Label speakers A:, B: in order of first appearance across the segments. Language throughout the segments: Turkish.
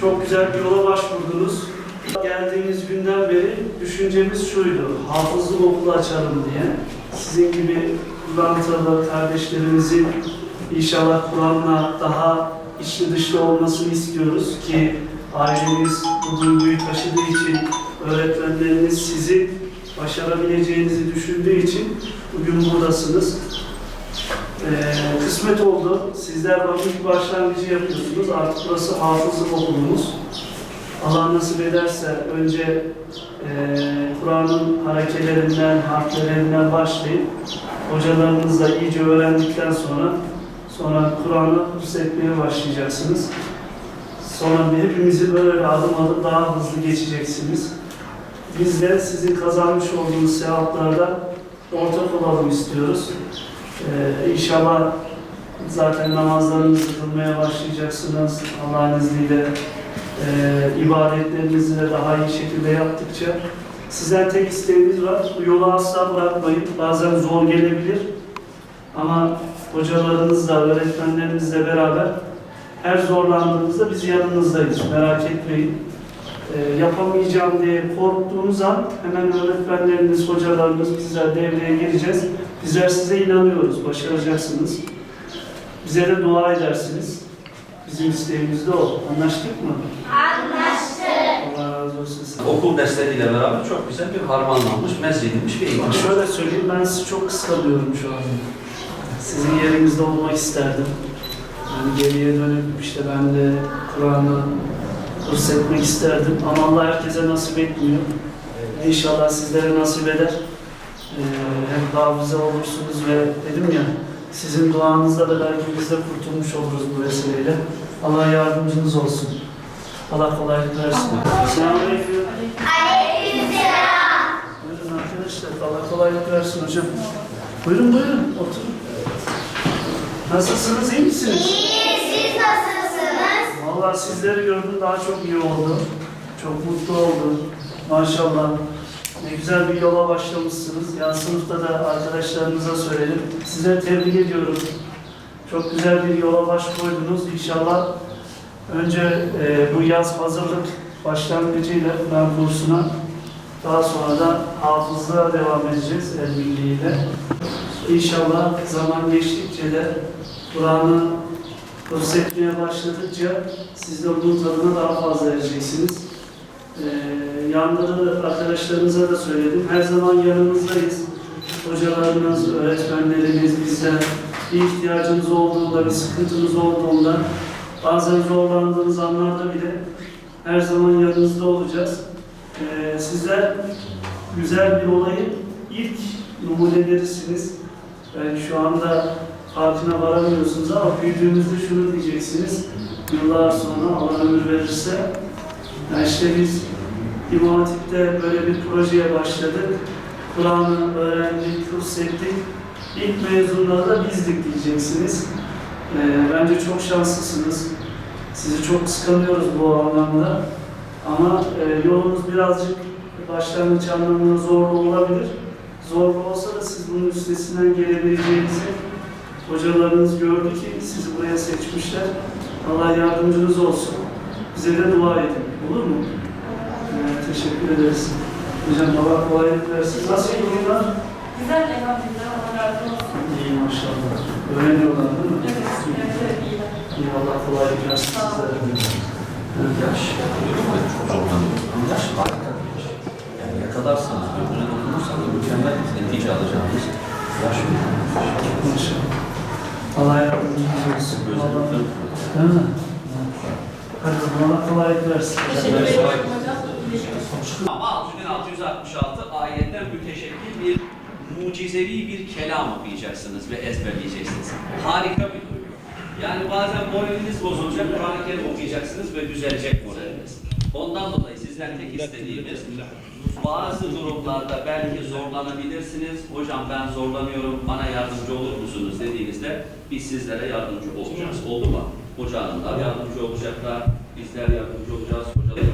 A: Çok güzel bir yola başvurdunuz. Geldiğimiz günden beri düşüncemiz şuydu. Hafızlık okulu açalım diye. Sizin gibi Kur'an tanılı kardeşlerimizin inşallah Kur'an'la daha içli dışlı olmasını istiyoruz ki aileniz bu duyguyu taşıdığı için öğretmenleriniz sizi başarabileceğinizi düşündüğü için bugün buradasınız. Ee, kısmet oldu. Sizler vakit başlangıcı yapıyorsunuz. Artık burası hafızlık okulumuz. Allah nasip ederse önce eee Kur'an'ın harekelerinden, harflerinden başlayıp hocalarınızla iyice öğrendikten sonra sonra Kur'an'ı hıfzetmeye başlayacaksınız. Sonra hepimizi böyle adım adım daha hızlı geçeceksiniz. Biz de sizin kazanmış olduğunuz sevaplarda ortak olalım istiyoruz. Ee, inşallah zaten namazlarınızı kılmaya başlayacaksınız. Allah'ın izniyle e, ibadetlerinizi de daha iyi şekilde yaptıkça sizden tek isteğimiz var. Bu yolu asla bırakmayın. Bazen zor gelebilir. Ama hocalarınızla, öğretmenlerinizle beraber her zorlandığınızda biz yanınızdayız. Merak etmeyin. E, yapamayacağım diye korktuğunuz an hemen öğretmenleriniz, hocalarınız bizler devreye gireceğiz. Bizler size inanıyoruz, başaracaksınız. Bize de dua edersiniz. Bizim isteğimiz de o. Anlaştık mı? Anlaştık. Allah razı olsun. sizden.
B: Okul dersleriyle beraber çok güzel bir harmanlanmış, mezcedilmiş bir eğitim.
A: Bak şöyle söyleyeyim, ben sizi çok kıskanıyorum şu an. Sizin yerinizde olmak isterdim. Yani geriye dönüp işte ben de Kur'an'ı kurs etmek isterdim. Ama Allah herkese nasip etmiyor. İnşallah sizlere nasip eder. Ee, hem hafıza olursunuz ve dedim ya, sizin duanızla da belki biz de kurtulmuş oluruz bu vesileyle. Allah yardımcınız olsun. Allah kolaylık versin. Selamünaleyküm. Buyurun arkadaşlar, Allah kolaylık versin hocam. Buyurun buyurun, oturun. Nasılsınız, iyi misiniz?
C: İyi, siz nasılsınız?
A: Vallahi sizleri gördüm daha çok iyi oldu. Çok mutlu oldum. Maşallah. Ne güzel bir yola başlamışsınız. Yan sınıfta da arkadaşlarınıza söyledim. Size tebrik ediyorum. Çok güzel bir yola baş koydunuz. İnşallah önce e, bu yaz hazırlık başlangıcıyla Kur'an kursuna daha sonra da hafızlığa devam edeceğiz el birliğiyle. İnşallah zaman geçtikçe de Kur'an'ı kurs etmeye başladıkça siz de bunun tadına daha fazla ereceksiniz. Ee, yanları arkadaşlarınıza da söyledim. Her zaman yanınızdayız. Hocalarınız, öğretmenleriniz bizden bir ihtiyacınız olduğunda, bir sıkıntınız olduğunda, bazen zorlandığınız anlarda bile her zaman yanınızda olacağız. Ee, sizler güzel bir olayın ilk numunelerисiniz. Belki şu anda farkına varamıyorsunuz ama büyüdüğünüzde şunu diyeceksiniz. Yıllar sonra Allah ömür verirse ya işte biz İmam Hatip'te böyle bir projeye başladık. Kur'an'ı öğrendik, kurs ettik. İlk mezunları da bizdik diyeceksiniz. Ee, bence çok şanslısınız. Sizi çok kıskanıyoruz bu anlamda. Ama e, yolunuz birazcık başlangıç anlamında zorlu olabilir. Zorlu olsa da siz bunun üstesinden gelebileceğinizi hocalarınız gördü ki sizi buraya seçmişler. Allah yardımcınız olsun. Bize de dua edin. Olur mu? Evet, teşekkür ederiz. Hocam Allah kolaylık versin. Nasıl durumlar?
D: Güzel elhamdülillah. Allah razı olsun.
A: İyi maşallah. Öğreniyorlar değil mi?
D: Evet, evet, evet, iyi.
A: İyi Allah kolaylık versin
D: Sağ olun.
A: sizlere. Evet.
B: Yaş, çok zorlanıyoruz. Ama yaş harika bir yaş. Yani yakalarsanız, birbirine dokunursanız mükemmel netice alacağınız yaş bir
A: Maşallah. Allah yardımcınız olsun. Allah, değil mi? Hadi Allah kolaylık versin.
D: Teşekkür ederim hocam.
B: Ama 6666 ayetten müteşekkil bir mucizevi bir kelam okuyacaksınız ve ezberleyeceksiniz. Harika bir duygu. Yani bazen moraliniz bozulacak, Kur'an-ı Kerim okuyacaksınız ve düzelecek moraliniz. Ondan dolayı sizden tek istediğimiz bazı durumlarda belki zorlanabilirsiniz. Hocam ben zorlanıyorum, bana yardımcı olur musunuz dediğinizde biz sizlere yardımcı olacağız. Oldu mu? Hoca hanımlar yardımcı olacaklar, bizler yardımcı olacağız. Hocalar.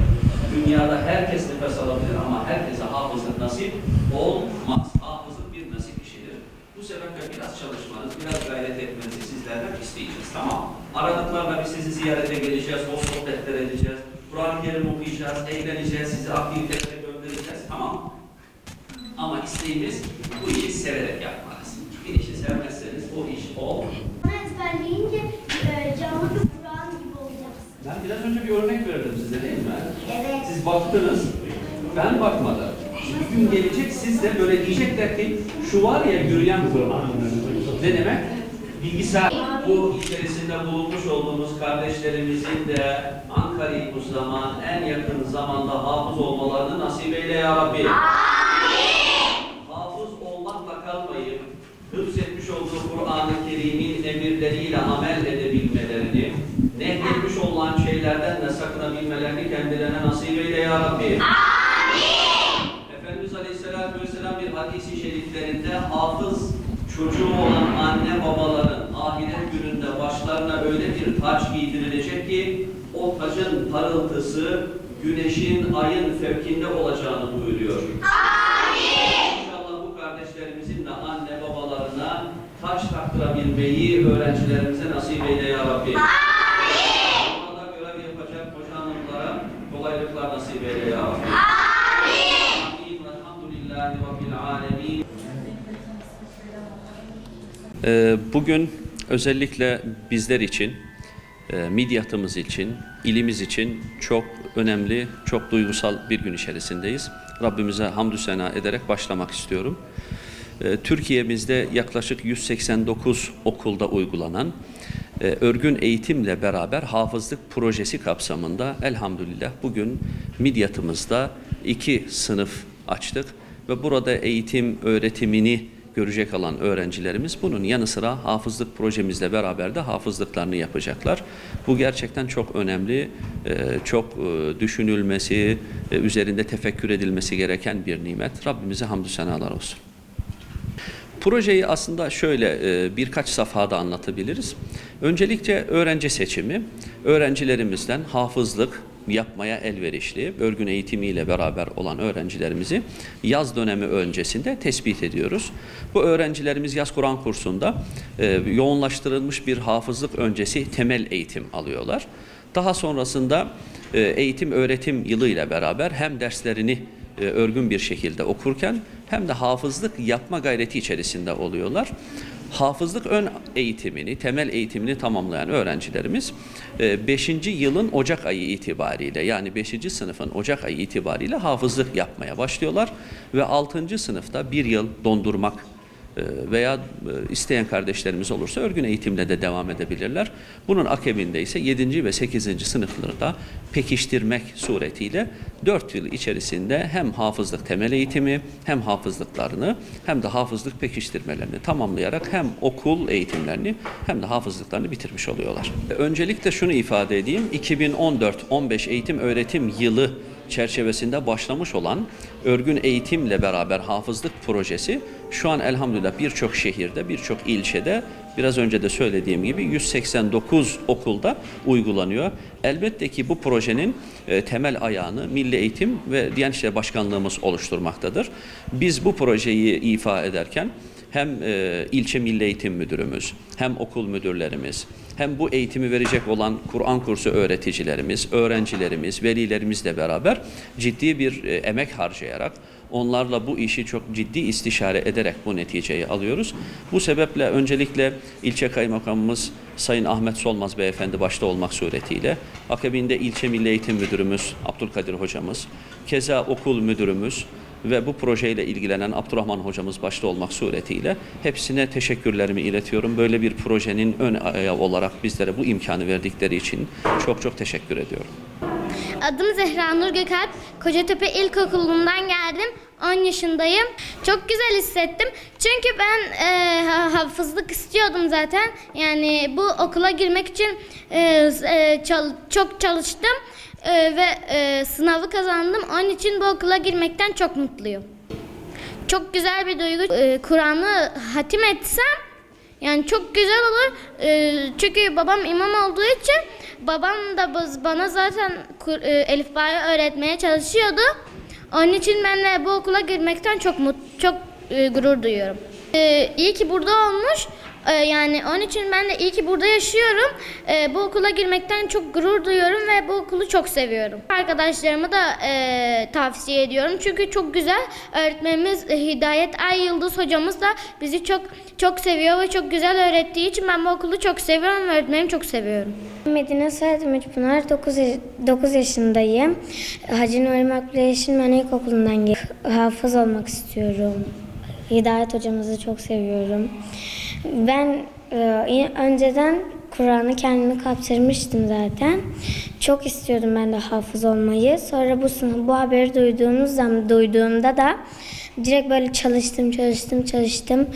B: Dünyada herkes nefes alabilir ama herkese hafızlık nasip olmaz. Hafızlık bir nasip işidir. Bu sebeple biraz çalışmanız, biraz gayret etmeniz sizlerden isteyeceğiz. Tamam mı? Aradıklarında biz sizi ziyarete geleceğiz, hoş sohbetler edeceğiz. Kur'an-ı Kerim okuyacağız, eğleneceğiz, sizi aktivitelere göndereceğiz. Tamam? Ama isteğimiz bu işi severek yapmanız. Bir işi sevmezseniz o iş olmaz.
C: Bunu ezberleyince e, canlı bir Kur'an gibi olacağız.
B: Ben biraz önce bir örnek verdim size değil mi?
C: Evet.
B: Siz baktınız, ben bakmadım. Bir gün gelecek siz de böyle diyecekler ki şu var ya yürüyen Kur'an. Ne demek? Bilgisayar. Bu içerisinde bulunmuş olduğumuz kardeşlerimizin de Ankara'yı bu zaman en yakın zamanda hafız olmalarını nasip eyle ya Rabbi. Hafız ya Rabbi. Efendimiz Aleyhisselatü Vesselam bir hadisi şeriflerinde hafız çocuğu olan anne babaların ahiret gününde başlarına öyle bir taç giydirilecek ki o tacın parıltısı güneşin, ayın fevkinde olacağını buyuruyor. İnşallah bu kardeşlerimizin de anne babalarına taç taktırabilmeyi öğrencilerimize nasip eyle ya Rabbi. Orada görev yapacak hoca hanımlara kolaylıklar nasip eyle ya Rabbi. Amin. Velhamdülillahi Rabbil alemin. Ee, Bugün özellikle bizler için, e, midyatımız için, ilimiz için çok önemli, çok duygusal bir gün içerisindeyiz. Rabbimize hamdü sena ederek başlamak istiyorum. Ee, Türkiye'mizde yaklaşık 189 okulda uygulanan e, örgün eğitimle beraber hafızlık projesi kapsamında elhamdülillah bugün midyatımızda iki sınıf açtık ve burada eğitim öğretimini görecek olan öğrencilerimiz bunun yanı sıra hafızlık projemizle beraber de hafızlıklarını yapacaklar. Bu gerçekten çok önemli, e, çok e, düşünülmesi, e, üzerinde tefekkür edilmesi gereken bir nimet. Rabbimize hamdü senalar olsun. Projeyi aslında şöyle birkaç safhada anlatabiliriz. Öncelikle öğrenci seçimi, öğrencilerimizden hafızlık yapmaya elverişli, örgün eğitimiyle beraber olan öğrencilerimizi yaz dönemi öncesinde tespit ediyoruz. Bu öğrencilerimiz yaz Kur'an kursunda e, yoğunlaştırılmış bir hafızlık öncesi temel eğitim alıyorlar. Daha sonrasında e, eğitim öğretim yılıyla beraber hem derslerini e, örgün bir şekilde okurken hem de hafızlık yapma gayreti içerisinde oluyorlar. Hafızlık ön eğitimini, temel eğitimini tamamlayan öğrencilerimiz 5. yılın Ocak ayı itibariyle yani 5. sınıfın Ocak ayı itibariyle hafızlık yapmaya başlıyorlar ve 6. sınıfta bir yıl dondurmak e, veya e, isteyen kardeşlerimiz olursa örgün eğitimle de devam edebilirler. Bunun akabinde ise 7. ve 8. sınıflarda pekiştirmek suretiyle 4 yıl içerisinde hem hafızlık temel eğitimi hem hafızlıklarını hem de hafızlık pekiştirmelerini tamamlayarak hem okul eğitimlerini hem de hafızlıklarını bitirmiş oluyorlar. Öncelikle şunu ifade edeyim. 2014-15 eğitim öğretim yılı çerçevesinde başlamış olan örgün eğitimle beraber hafızlık projesi şu an elhamdülillah birçok şehirde, birçok ilçede biraz önce de söylediğim gibi 189 okulda uygulanıyor. Elbette ki bu projenin e, temel ayağını Milli Eğitim ve Diyanet İşleri Başkanlığımız oluşturmaktadır. Biz bu projeyi ifa ederken hem e, ilçe milli eğitim müdürümüz, hem okul müdürlerimiz, hem bu eğitimi verecek olan Kur'an kursu öğreticilerimiz, öğrencilerimiz, velilerimizle beraber ciddi bir e, emek harcayarak onlarla bu işi çok ciddi istişare ederek bu neticeyi alıyoruz. Bu sebeple öncelikle ilçe kaymakamımız Sayın Ahmet Solmaz Beyefendi başta olmak suretiyle, akabinde ilçe milli eğitim müdürümüz Abdülkadir hocamız, keza okul müdürümüz, ve bu projeyle ilgilenen Abdurrahman hocamız başta olmak suretiyle hepsine teşekkürlerimi iletiyorum. Böyle bir projenin ön olarak bizlere bu imkanı verdikleri için çok çok teşekkür ediyorum.
C: Adım Zehra Nur Gökalp. Kocatepe İlkokulu'ndan geldim. 10 yaşındayım. Çok güzel hissettim. Çünkü ben e, ha- hafızlık istiyordum zaten. Yani bu okula girmek için e, e, çal- çok çalıştım. E, ve e, sınavı kazandım. Onun için bu okula girmekten çok mutluyum. Çok güzel bir duygu. E, Kur'an'ı hatim etsem yani çok güzel olur. E, çünkü babam imam olduğu için babam da bana zaten e, elifbayı öğretmeye çalışıyordu. Onun için ben de bu okula girmekten çok mut çok e, gurur duyuyorum. E, iyi ki burada olmuş. Ee, yani onun için ben de iyi ki burada yaşıyorum. Ee, bu okula girmekten çok gurur duyuyorum ve bu okulu çok seviyorum. Arkadaşlarımı da e, tavsiye ediyorum. Çünkü çok güzel. Öğretmenimiz Hidayet Ay Yıldız hocamız da bizi çok çok seviyor ve çok güzel öğrettiği için ben bu okulu çok seviyorum ve öğretmenimi çok seviyorum.
E: Medine Said Ümitpınar, 9, 9 yaşındayım. Hacı Nuri Makbule Yeşilmen İlkokulu'ndan. Hafız olmak istiyorum. Hidayet hocamızı çok seviyorum. Ben e, önceden Kur'an'ı kendimi kaptırmıştım zaten. Çok istiyordum ben de hafız olmayı. Sonra bu sınıf, bu haberi duyduğumuz zaman, duyduğumda da direkt böyle çalıştım, çalıştım, çalıştım.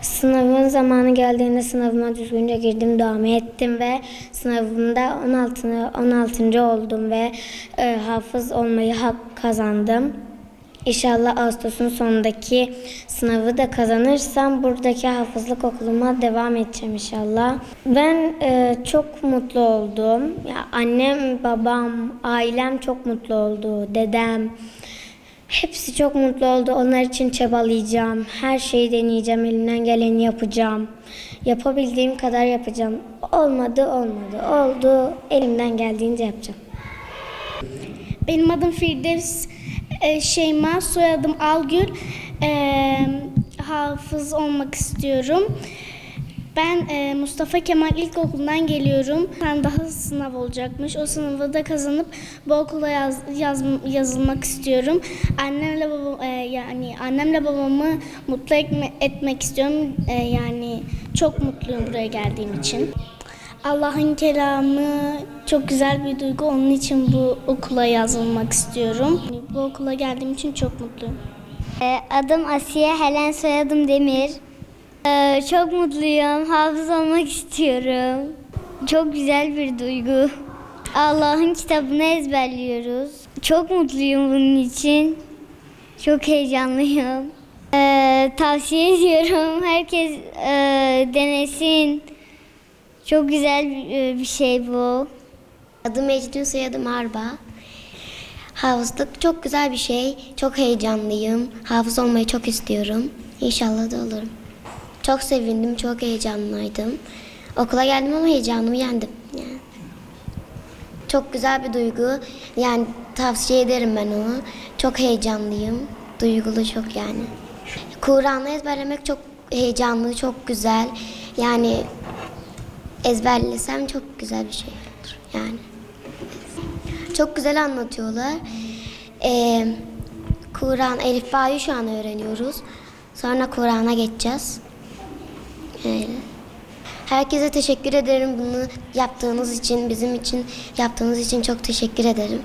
E: Sınavın zamanı geldiğinde sınavıma düzgünce girdim, devam ettim ve sınavımda 16. 16. oldum ve e, hafız olmayı hak kazandım. İnşallah Ağustos'un sonundaki sınavı da kazanırsam buradaki hafızlık okuluma devam edeceğim inşallah. Ben e, çok mutlu oldum. Ya annem, babam, ailem çok mutlu oldu. Dedem. Hepsi çok mutlu oldu. Onlar için çabalayacağım. Her şeyi deneyeceğim. Elimden geleni yapacağım. Yapabildiğim kadar yapacağım. Olmadı, olmadı. Oldu. Elimden geldiğince yapacağım.
F: Benim adım Firdevs e, Şeyma, soyadım Algül. E, hafız olmak istiyorum. Ben e, Mustafa Kemal İlkokulu'ndan geliyorum. Ben daha sınav olacakmış. O sınavı da kazanıp bu okula yaz, yaz- yazılmak istiyorum. Annemle babam e, yani annemle babamı mutlu etme- etmek istiyorum. E, yani çok mutluyum buraya geldiğim için. Allah'ın kelamı çok güzel bir duygu. Onun için bu okula yazılmak istiyorum. Bu okula geldiğim için çok mutluyum.
C: Ee, Adım Asiye, Helen soyadım Demir. Ee, çok mutluyum, hafız olmak istiyorum. Çok güzel bir duygu. Allah'ın kitabını ezberliyoruz. Çok mutluyum bunun için. Çok heyecanlıyım. Ee, tavsiye ediyorum. Herkes e, denesin. Çok güzel bir, e, bir şey bu.
E: Adım Ecdin, soyadım Arba. Hafızlık çok güzel bir şey. Çok heyecanlıyım. Hafız olmayı çok istiyorum. İnşallah da olurum. Çok sevindim, çok heyecanlıydım. Okula geldim ama heyecanımı yendim. Yani. Çok güzel bir duygu. Yani tavsiye ederim ben onu. Çok heyecanlıyım. Duygulu çok yani. Kur'an'ı ezberlemek çok heyecanlı, çok güzel. Yani ezberlesem çok güzel bir şey olur. Yani. Çok güzel anlatıyorlar. Ee, Kur'an, Elif Ba'yı şu an öğreniyoruz. Sonra Kur'an'a geçeceğiz. Öyle. Herkese teşekkür ederim bunu yaptığınız için, bizim için yaptığınız için çok teşekkür ederim.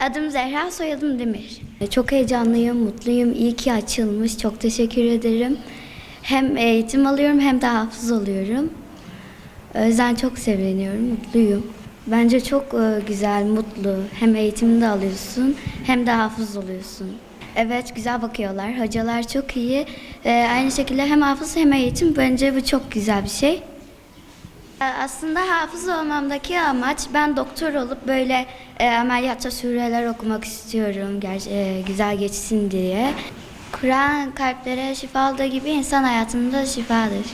G: Adım Zehra, soyadım Demir. Çok heyecanlıyım, mutluyum. İyi ki açılmış. Çok teşekkür ederim. Hem eğitim alıyorum hem de hafız oluyorum. O yüzden çok seviniyorum, mutluyum. Bence çok e, güzel, mutlu. Hem eğitimini de alıyorsun hem de hafız oluyorsun. Evet, güzel bakıyorlar. Hocalar çok iyi. E, Aynı şekilde hem hafız hem eğitim. Bence bu çok güzel bir şey. Ee, Aslında hafız olmamdaki amaç ben doktor olup böyle e, ameliyatta sureler okumak istiyorum ger- e, güzel geçsin diye. Kur'an kalplere şifa olduğu gibi insan hayatında da şifadır.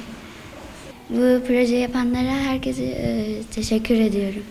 G: Bu proje yapanlara herkese e, teşekkür ediyorum.